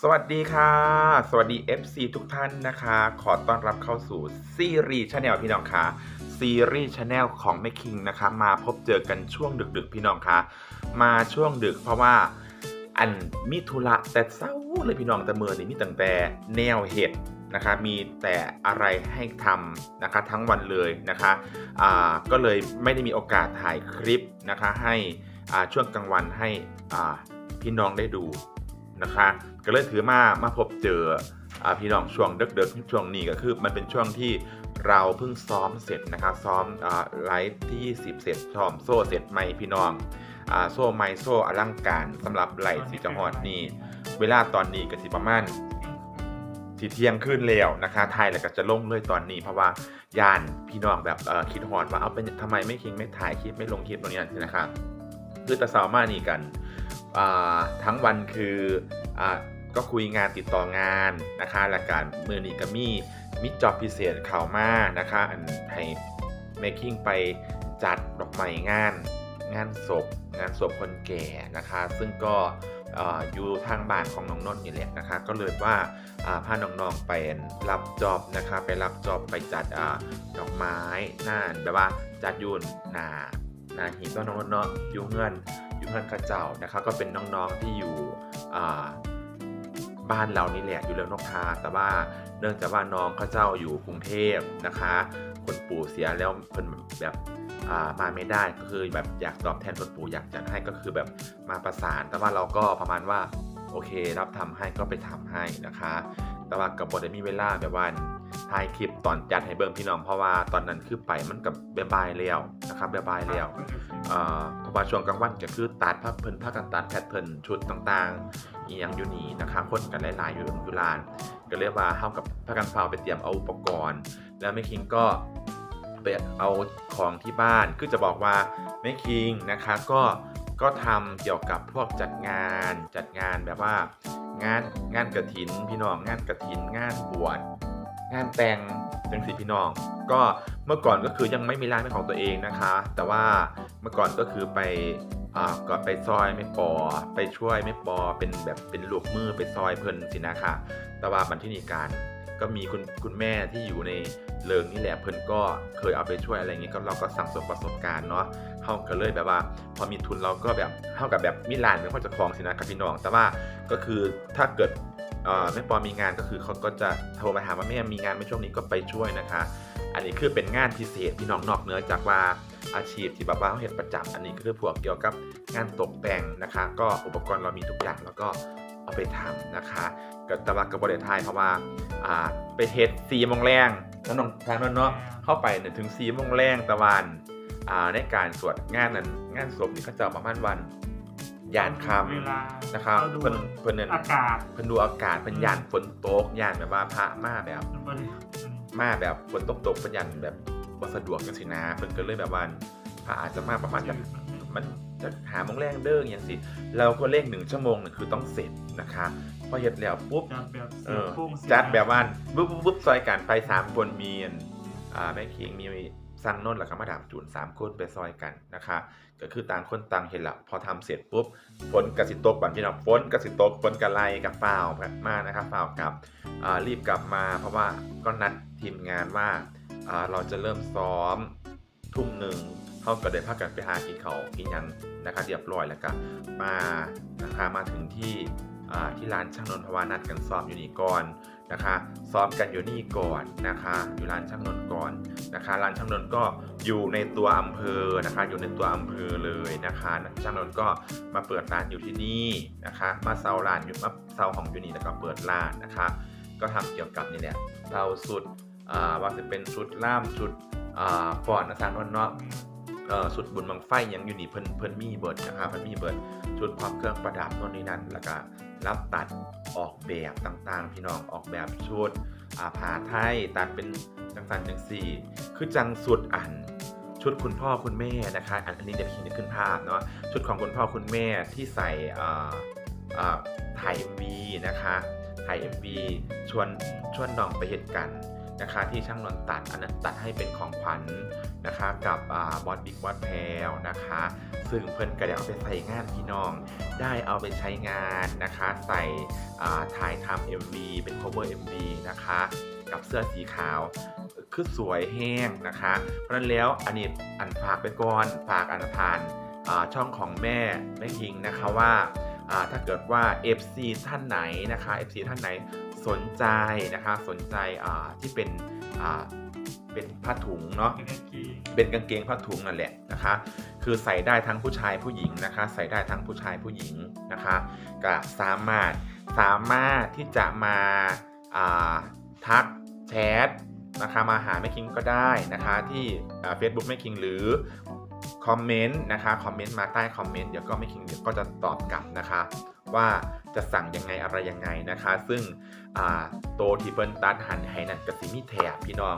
สวัสดีค่ะ สวัสดี FC ทุกท่านนะคะ ขอต้อนรับเข้าสู่ซีรีส์ชาแนลพี่น้องค่ะซีรีส์ชาแนลของแม่คิงนะคะ มาพบเจอกันช่วงดึกๆ พี่น้องค่ะ มาช่วงดึกเพราะว่าอันมิธุระแต่เศร้าเลยพี่น้องแต่เมื่อนี้มีตั้งแต่แนวเห็ดนะคะ มีแต่อะไรให้ทำนะคะทั้งวันเลยนะคะอ่าก็เลยไม่ได้มีโอกาสถ่ายคลิปนะคะให้อ่าช่วงกลางวันให้อ่าพี่น้องได้ดู นะคะ ก็เลยถือมามาพบเจออพี่น้องช่วงเด็กๆช่วงนี้ก็คือ มันเป็นช่วงที่เราเพิ่งซ้อมเสร็จนะคะซ้อมอไลฟ์ที่ 20 เสร็จซ้อมโซ่เสร็จไหมพี่น้องอโซ่ไม้โซ่อลังการสำหรับไหลสีจังหวัดนี้เวลาตอนนี้ก็สิประมาณทีเที่ยงขึ้นแล้วนะคะ ไทยแล้วก็จะลงเลยตอนนี้ เพราะว่าย่านพี่น้องแบบคิดฮอดว่าเอาเป็นทำไมไม่คิงไม่ถ่ายคลิปไม่ลงคลิปตรงนี้นะครั บคือแตะสาวมานี่กันทั้งวันคืออก็คุยงานติดต่องานนะคะและการมือนีก็มีมิจอบพิเศษข่าวมานะคะอันให้ making ไปจัดดอกไม้งาน งานศพ งานศพคนแก่นะคะ ซึ่งก็เอ่อยู่ทางบ้านของน้องนนท์นี่แหละนะคะ ก็เลยว่าอ่าพาน้องๆไปรับจอบนะคะ ไปรับจอบไปจัดอดอกไม้น้าแบบว่าจัดยุนหนา นาหินก็น้องเนาะอยู่เงื่อนอยู่เพื่อนข้าเจ้านะครับก็เป็นน้องๆที่อยู่บ้านเรานี่แหละอยู่เรื่องนกทาแต่ว่าเนื่องจากว่าน้องข้าเจ้าอยู่กรุงเทพนะคะคนปู่เสียแล้วเพิ่นแบบมาไม่ได้ก็คือแบบอยากตอบแทนคนปู่อยากจัดให้ก็คือแบบมาประสาน แต่ว่าเราก็ประมาณว่าโอเครับทำให้ก็ไปทำให้นะคะ แต่ว่ากับบได้มีเวลาแบบว่า ถ่ายคลิปตอนจัดให้เบิ่งพี่น้องเพราะว่าตอนนั้นคือไปมันกับบบายแล้วนะครับบบายแล้วเอ่อเพราะว่าช่วงกลางวันก็คือตัดภาพเพิ่นภาคกันตัดแพทเทิร์นชุดต่างๆอีหยังอยู่นี่นะคะคนกันหลายๆอยู่อยู่ลาน ก็เรียกว่าเฮากับภาคกันเฝ้าไปเตรียมเอาอุปกรณ์ แล้วแม่คิงก็ไปเอาของที่บ้านคือจะบอกว่าแม่คิงนะคะก็ก็ทำเกี่ยวกับพวกจัดงานจัดงานแบบว่างานงานกระถินพี่น้องงานกระถินงานบวช งานแต่งจังสีพี่น้อง ก็เมื่อก่อนก็คือยังไม่มีร้านเป็นของตัวเองนะคะ แต่ว่าเมื่อก่อนก็คือไปอ่าก่อนไปซอยไม่ปอ ไปช่วยไม่ปอเป็นแบบเป็นลูกมือไปซอยเพิ่นสินะคะแต่ว่าบันที่นีการก็มีคุณคุณแม่ที่อยู่ในเลิงนี่แหละเพิ่นก็เคยเอาไปช่วยอะไรอย่างงี้ก็เราก็สั่งสมประสบการณ์เนาะเฮาก็เลยแบบว่า พอมีทุนเราก็แบบเท่ากับแบบมิลานเป็นคนจะคลองสินะครับพี่น้อง แต่ว่าก็คือถ้าเกิด แม่ปอมีงานก็คือเขาก็จะโทรมาถามว่าแม่มีงานไหมช่วงนี้ก็ไปช่วยนะคะ อันนี้คือเป็นงานพิเศษพี่น้องนอกเหนือจากว่าอาชีพที่แบบว่าเขาเห็นประจำอันนี้ก็คือพวกเกี่ยวกับงานตกแต่งนะคะ ก็อุปกรณ์เรามีทุกอย่างแล้วก็เอาไปทำนะคะก็แตะวันกับบริไทยเพราะว่าไปเทสซีมงแรงแล้วน้องทางนั้นเนาะเข้าไปเนี่ยถึงซีมงแรงตะวันในการสวดงานนั้นงานศพนี่เขาจะประมาณวัน ยานคำเวลานะครับเราดูเพิ่นเพิ่นนั่นอากาศเพิ่นดูอากาศเพิ่นยานฝนตกยานแบบว่าพระมาแบบมันบริมาแบบฝนตกตกเพิ่นยานแบบบ่สะดวกจังซี่นะเพิ่นก็เลยแบบว่าพระอาจจะมาประมาณจะมันจะหาโมงแรงเด้ออย่างสิเราก็เลขหนึ่งชั่วโมงนึงคือต้องเสร็จนะคะพอเฮ็ดแล้วปุ๊บจัดแบบเอเสียอโค้งเสียจัดแบบว่าปุ๊บปุ๊บปุ๊บซอยกันไปสามคนมีอันอ่าแม่คิงมี สั่งนนท์แล้วก็มาดามจูนสามคนไปซอยกันนะคะก็คือต่างคนต่างเห็นละพอทำเสร็จปุ๊บฝนกระสิตกบันพี่น้องฝนกระสิตกฝนกระไลกับฝ้าวมากนะครับฝ้ากับรีบกลับมา เพราะว่าก็นัดทีมงานว่าเราจะเริ่มซ้อมทุ่มหนึ่งเขาก็ได้พักกันไปหากินเขาวกินยังนะคะเรียบร้อยแล้วก็มานะคะมาถึงที่ที่ร้านช่างนนท์พวานัดกันซ้อมอยู่นี่ก่อน นะคะซ้อมกันอยู่นี่ก่อนนะคะอยู่ร้านช่างนนท์ก่อนนะคะร้านช่างนนท์ก็อยู่ในตัวอำเภอนะคะอยู่ในตัวอำเภอเลยนะคะช่างนนท์ก็มาเปิดร้านอยู่ที่นี่นะคะมาเซาร้านอยู่มาเซาของอยู่นี่แล้วก็เปิดร้านนะคะ ก็ทำเกี่ยวกับนี่แหละเซาสุดอ่าว่าจะเป็นชุดล่ามชุดฟอนนะช่างนนท์เนาะ สุดบุญบังไฟยังอยู่นี่เพิ่นเพิ่นมีเบิร์ดนะครับเพิ่นมีเบิร์ดชุดพร้อมเครื่องประดับโน่นนี่นั่นแล้วก็รับตัดออกแบบต่างๆ พี่น้องออกแบบชุดอ่าผ้าไทยตัดเป็นจังสันจังสี่คือจังสุดอันชุดคุณพ่อคุณแม่นะคะอันอันนี้เดี๋ยวพี่จะขึ้นภาพเนาะชุดของคุณพ่อคุณแม่ที่ใส่อ่าอ่าถ่าย MV นะคะถ่าย MV ชวนชวนน้องไปเหตุกัน นะคะที่ช่างนนตัดอันนั้นตัดให้เป็นของขวัญนะคะกับบอสบิ๊กบอสแพลนะคะ ซึ่งเพิ่อนก็ได้เอาไปใส่งานพี่น้อง ได้เอาไปใช้งานนะคะ ใส่ถ่ายทำ MV เป็น cover MV นะคะ กับเสื้อสีขาวคือสวยแห้งนะคะ เพราะนั้นแล้วอันนี้อันฝากไปก่อนฝากอันทานช่องของแม่แม่คิงนะคะว่า ถ้าเกิดว่า FC ท่านไหนนะคะ FC ท่านไหนสนใจนะคะ สนใจอ่าที่เป็นอ่าเป็นผ้าถุงเนาะเป็นกางเกงเป็นกางเกงผ้าถุงนั่นแหละนะคะ คือใส่ได้ทั้งผู้ชายผู้หญิงนะคะ ใส่ได้ทั้งผู้ชายผู้หญิงนะคะก็สามารถสามารถที่จะมาอ่าทักแชทนะคะมาหาแม่คิงก็ได้นะคะที่เฟซบุ๊กแม่คิงหรือ คอมเมนต์นะคะคอมเมนต์มาใต้คอมเมนต์เดี๋ยวก็ไม่คิงเดี๋ยวก็จะตอบกลับนะคะ ว่าจะสั่งยังไงอะไรยังไงนะคะ ซึ่งโตที่เปิ้ลตัดหันให้นั่นก็สิมีแถบพี่น้อง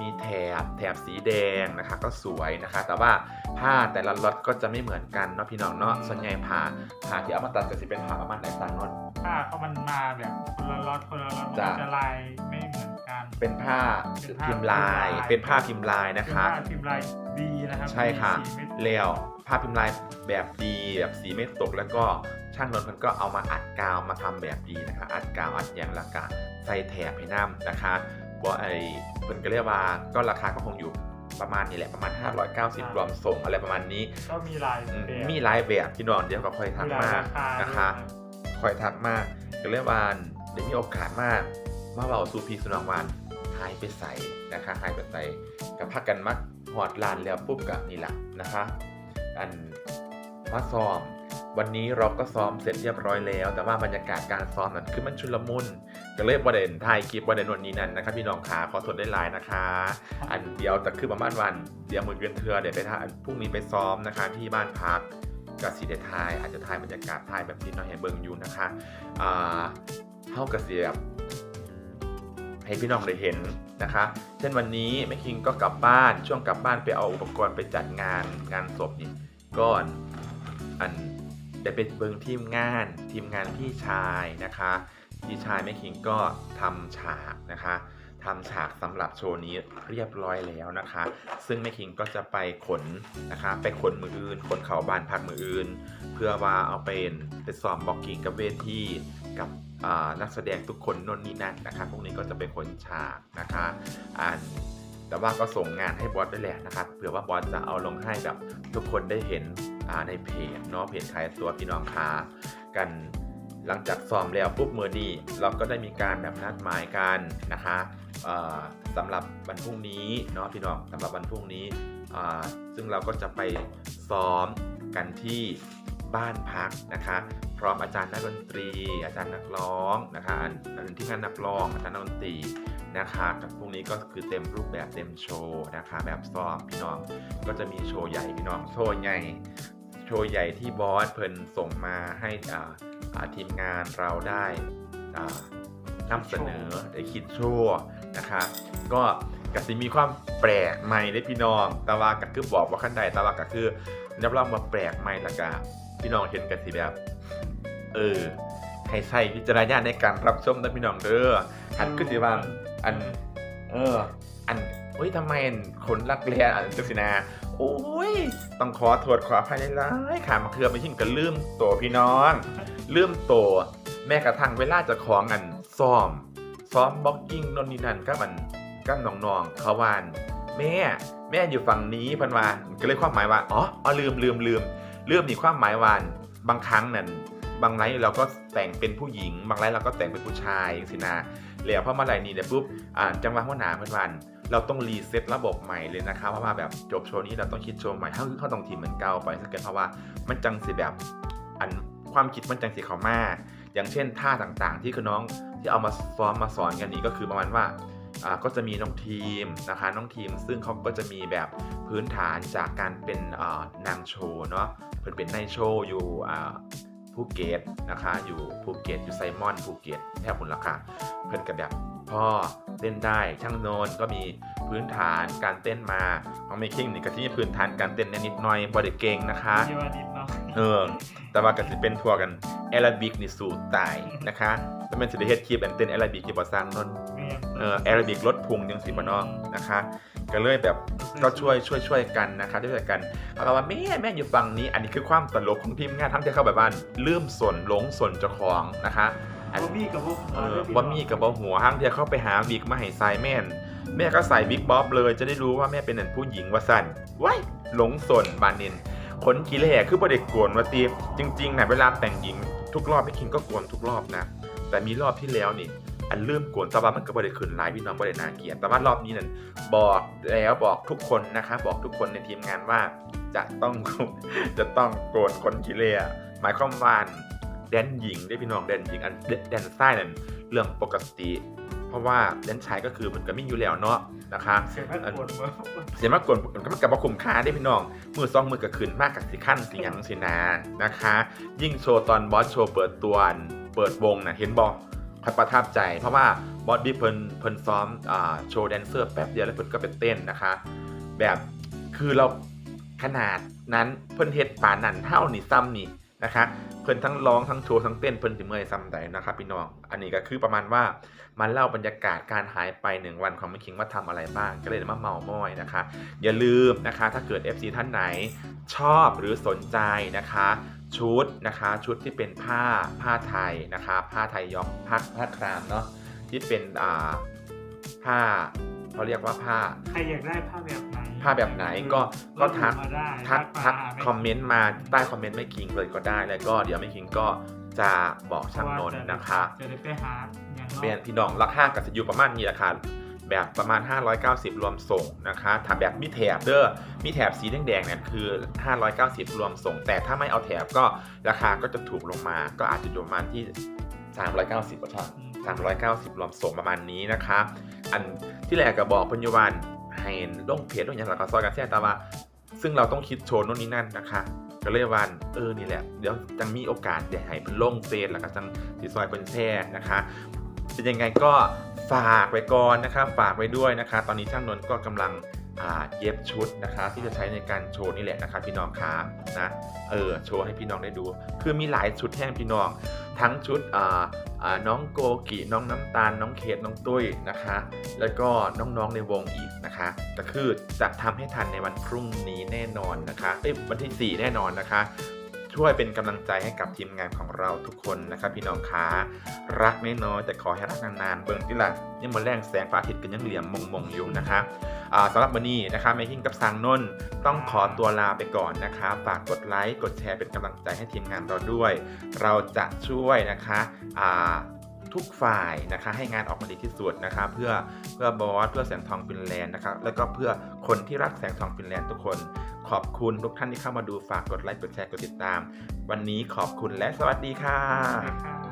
มีแถบแถบสีแดงนะคะก็สวยนะคะ แต่ว่าผ้าแต่ละล็อตก็จะไม่เหมือนกันเนาะพี่น้องเนาะส่วนใหญ่ผ้าผ้าที่เอามาตัดก็จะเป็นผ้าประมาณไหนต่างเนาะผ้าเขามันมาแบบคนละล็อตคนละล็อตมันจ้ะจะลายไม่เหมือนกัน เป็นผ้าเป็นผ้าพิมพ์ลายพิมพ์ลาย เป็นผ้าพิมพ์ลายนะคะเป็นผ้าพิมพ์ลายดีนะครับใช่ค่ะมีสีเม็ดแล้วผ้าพิมพ์ลายแบบดีแบบสีไม่ตกแล้วก็ช่างนนท์มันก็เอามาอัดกาวมาทำแบบดีนะคะ อัดกาวอัดอย่างละกะใส่แถบให้น้ำนะคะ ว่าไอ้เพิ่นก็เรียกว่าก็ราคาก็คงอยู่ประมาณนี้แหละประมาณ 590 รวมส่งอะไรประมาณนี้ ก็มีลายอืมแบบมีหลายแบบพี่น้องเดี๋ยวก็ค่อยทักมีหลายมาราคานะคะคอยทักมากก็เรียกว่าเดี๋ยวมีโอกาสมากมาเบาสู่พีสนองวานหายไปใส่นะคะหายไปใส่กับพักกันมักหอดลานแล้วปุ๊บกับนี่แหละนะคะอันมาซ้อม วันนี้เราก็ซ้อมเสร็จเรียบร้อยแล้ว แต่ว่าบรรยากาศการซ้อมนั้นคือมันชุลมุน ก็เลยประเด็นถ่ายคลิปประเด็นวันนี้นั่นนะครับพี่น้องขาขอสดได้ไลน์นะคะ อันเดียวแต่คือประมาณวัน เดียวมือเวียนเทือเดี๋ยวไปท่าพรุ่งนี้ไปซ้อมนะคะที่บ้านพักกับสีเดทาย อาจจะถ่ายบรรยากาศถ่ายแบบนี้น้อยให้เบิ่งอยู่นะคะอ่าเท่ากับเสียบให้พี่น้องได้เห็นนะคะ เช่นวันนี้แม่คิงก็กลับบ้านช่วงกลับบ้านไปเอาอุปกรณ์ไปจัดงานงานศพนี่ก่อนอันได้ไปเบิ่งทีมงานทีมงานพี่ชายนะคะ พี่ชายแม่คิงก็ทำฉากนะคะทำฉากสำหรับโชว์นี้เรียบร้อยแล้วนะคะ ซึ่งแม่คิงก็จะไปขนนะคะ ไปขนมืออื่น ขนเขาบ้านพักมืออื่น เพื่อว่าเอาเป็นไปซ้อมบ็อกกิ้งกับเวทีกับนักแสดงทุกคนนนนี่นั่นนะคะ พวกนี้ก็จะเป็นคนฉากนะคะอ่านแต่ว่าก็ส่งงานให้บอสได้แหละนะครับเผื่อว่าบอสจะเอาลงให้แบบทุกคนได้เห็นในเพจเนาะเพจขายตัวพี่น้องคากัน หลังจากซ้อมแล้วปุ๊บมือดีเราก็ได้มีการแบบนัดหมายกันนะคะสำหรับวันพรุ่งนี้เนาะพี่น้องสำหรับวันพรุ่งนี้ซึ่งเราก็จะไปซ้อมกันที่บ้านพักนะคะ พร้อมอาจารย์นักดนตรี อาจารย์นักร้องนะคะอันที่งานนักร้องอาจารย์นักดนตรีนะคะกับพรุ่งนี้ก็คือเต็มรูปแบบเต็มโชว์นะคะแบบซ้อมพี่น้องก็จะมีโชว์ใหญ่พี่น้องโชว์ใหญ่ โชว์ใหญ่ที่บอสเพิ่นส่งมาให้ทีมงานเราได้นำเสนอได้คิดโชว์นะคะก็กสิมีความแปลกใหม่เลยพี่น้องต่ว่าก็คือบอกว่าขั้นใดต่ว่าก็คือนับรองมาแปลกใหม่ละก็พี่น้องเห็นกันสิแบบ เออให้ใช้วิจารณญาณในการรับชมนะพี่น้องเด้ออันคือสิว่าอัน เออ อัน เฮ้ยทำไมคนรักเรียนอันจังสินะโอ้ย ต้องขอโทษขออภัยหลายๆค่ะมาเคือไม่ชิ่งกันลืมตัวพี่น้องลืมตัวแม้กระทั่งเวลาจะของอันซ้อม ซ้อมบ็อกกิ้งนนนี่นั่นก็มันก็น้องๆเขาวานแม่ แม่อยู่ฝั่งนี้พันวาก็เลยความหมายว่าอ๋ออ๋อลืมลืมลืมลืมนี่ความหมายวานบางครั้งนั่นบางไลฟ์เราก็แต่งเป็นผู้หญิง บางไลฟ์เราก็แต่งเป็นผู้ชายสินะแล้วพอมาไหรนี่เดี๋ยวปุ๊บอ่าจังหวะหัวหนาเพันวาน เราต้องรีเซ็ตระบบใหม่เลยนะคะเพราะว่าแบบจบโชว์นี้เราต้องคิดโชว์ใหม่เขาเขาต้องทีมเหมือนเก่าไปสักเกินเพราะว่ามันจังสิแบบอันความคิดมันจังสิเขามาอย่างเช่นท่าต่างๆ ที่คือน้องที่เอามาซ้อมมาสอนกันนี้ก็คือประมาณว่าอ่าก็จะมีน้องทีมนะคะน้องทีมซึ่งเขาก็จะมีแบบพื้นฐานจากการเป็นอ่านางโชว์เนาะเพิ่นเป็นนายโชว์อยู่อ่าภูเก็ตนะคะอยู่ภูเก็ตอยู่ไซมอนภูเก็ตแทบผลราคาเพิ่นกับแบบ พ่อเต้นได้ช่างโนนก็มีพื้นฐานการเต้นมาของเมคิงนี่ก็ที่มีพื้นฐานการเต้นนิดหน่อยบอดี้เก่งนะคะเยาวนิดเนาะเออแต่ว่าก็สิเป็นทัวร์กันแอราบิกนี่สู่ตายนะคะแล้วมันสิได้เฮ็ดคลิปอันเต้นแอราบิกที่บ่สร้างนนท์มีรียมเอ่อแอโรบิกลดพุงยังสิบเนาะนะคะก็เลยแบบก็ช่วยช่วยช่วยกันนะคะช่วยกันเขาก็ว่าแม่แม่อยู่ฝั่งนี้ อันนี้คือความตลกของทีมงานทั้งที่เข้าแบบว่าลืมส่วนหลงส่วนเจ้าของนะคะ อันบอมี่กับพวกเออว่ามีกับบ่หัวห้างเดียวเข้าไปหาวิกมาให้ใส่แม่น แม่ก็ใส่บิ๊กบ๊อบเลยจะได้รู้ว่าแม่เป็นหนึ่งผู้หญิงว่าสั่นว้ายหลงสนบานนินขนขี้เหร่คือประเด็กโกวนว่าตีจริงๆนะเวลาแต่งหญิง ทุกรอบพี่คิงก็โกวนทุกรอบนะ แต่มีรอบที่แล้วนี่ อันเริ่มโกวนแต่ว่ามันก็ประเด็ขึ้นหลายพี่น้องประเด็นาเกลียดแต่ว่ารอบนี้นั่นบอกแล้วบอกทุกคนนะคะ บอกทุกคนในทีมงานว่าจะต้อง จะต้องโกนขนขี้เหร่หมายความว่า แดนหญิงได้พี่น้องแดนหญิงอันแดนใต้นั่นเรื่องปกติ เพราะว่าแดนชายก็คือมันก็มีอยู่แล้วเนาะนะคะเสียงแม่ปวดเมื่อเสียมากกว่ามันก็มันกับว่าคุ้มค่าได้พี่น้องมือซองมือกับคืนมากกับสิขั้นสิหยังสินานะคะ ยิ่งโชว์ตอนบอสโชว์เปิดตัวอันเปิดวงนะเห็นบอคอยประทับใจ เพราะว่าบอสบิ๊กเพิ่นเพิ่นซ้อมอ่าโชว์แดนเซอร์แป๊บเดียวแล้วเพิ่นก็ไปเต้นนะคะ แบบคือเราขนาดนั้นเพิ่นเฮ็ดป่านนันเท่านี่ซ้ำนี่ นะคะเพิ่นทั้งร้องทั้งโชว์ทั้งเต้นเพิ่นสิเมื่อยซ้ำใดนะครับพี่น้อง อันนี้ก็คือประมาณว่ามาเล่าบรรยากาศการหายไปหนึ่งวันของแม่คิงว่าทำอะไรบ้าง ก็เลยมาเมาม้อยนะคะ อย่าลืมนะคะถ้าเกิด FC ท่านไหนชอบหรือสนใจนะคะชุดนะคะชุดที่เป็นผ้าผ้าไทยนะคะผ้าไทยย้อมผ้าผ้าครามเนาะที่เป็นอ่าผ้าเขาเรียกว่าผ้าใครอยากได้ภาแบบาพแบบไหนก็ก็ทักมาได้ทักมาทักหาคอมเมนต์มาใต้คอมเมนต์ไม่คิงเลยก็ได้แล้วก็เดี๋ยวไม่คิงก็จะบอกช่างนนท์นะคะจะได้ไปหาอย่างเปลี่ยนพี่น้องราคากับสิอยู่ประมาณนี้แหละค่ะแบบประมาณ 590 รวมส่งนะคะถ้าแบบมีแถบเด้อมีแถบสีแดงๆเนี่ยคือ 590 รวมส่ง แต่ถ้าไม่เอาแถบก็ราคาก็จะถูกลงมา ก็อาจจะอยู่ประมาณที่ 390ประชัน390 รวมส่งประมาณนี้นะคะ อันที่แรกก็บอกเพันอยุวัน ให้ลงเพจลงอย่างไรก็ซอยกันแท้แต่ว่า ซึ่งเราต้องคิดโชว์โน่นนี่นั่นนะคะก็เลยวันเออนี่แหละเดี๋ยวจังมีโอกาสเดี๋ยวให้เป็นลงเฟซแล้วก็จังสีซอยเป็นแช่นะคะเป็นยังไงก็ฝากไว้ก่อนนะคะฝากไว้ด้วยนะคะ ตอนนี้ช่างนนท์ก็กำลังเย็บชุดนะคะ ที่จะใช้ในการโชว์นี่แหละนะคะพี่น้องคะนะเออโชว์ให้พี่น้องได้ดู คือมีหลายชุดแห้งพี่น้อง ทั้งชุดอ่าน้องโกกิน้องน้ำตาล น้องเคทน้องตุ้ยนะคะ แล้วก็น้องๆในวงอีกนะคะก็คือจะทำให้ทันในวันพรุ่งนี้แน่นอนนะคะเอ้ยวันที่ 4 แน่นอนนะคะ ช่วยเป็นกำลังใจให้กับทีมงานของเราทุกคนนะครับพี่น้องคะรักน้อยๆแต่ขอให้รักนานๆเบิ่งที่ละยังมาแรงแสงพระอาทิตย์กันยังเหลี่ยมมงๆอยู่นะคะ สำหรับวันนี้นะคะแมคิงกับซังนนต้องขอตัวลาไปก่อนนะคะฝากกดไลค์กดแชร์เป็นกำลังใจให้ทีมงานเราด้วย เราจะช่วยนะคะทุกฝ่ายนะคะให้งานออกมาดีที่สุดนะคะเพื่อเพื่อบอสเพื่อแสงทองฟินแลนด์นะครับแล้วก็เพื่อคนที่รักแสงทองฟินแลนด์ทุกคน ขอบคุณทุกท่านที่เข้ามาดูฝากกดไลค์กดแชร์กดติดตาม วันนี้ขอบคุณและสวัสดีค่ะ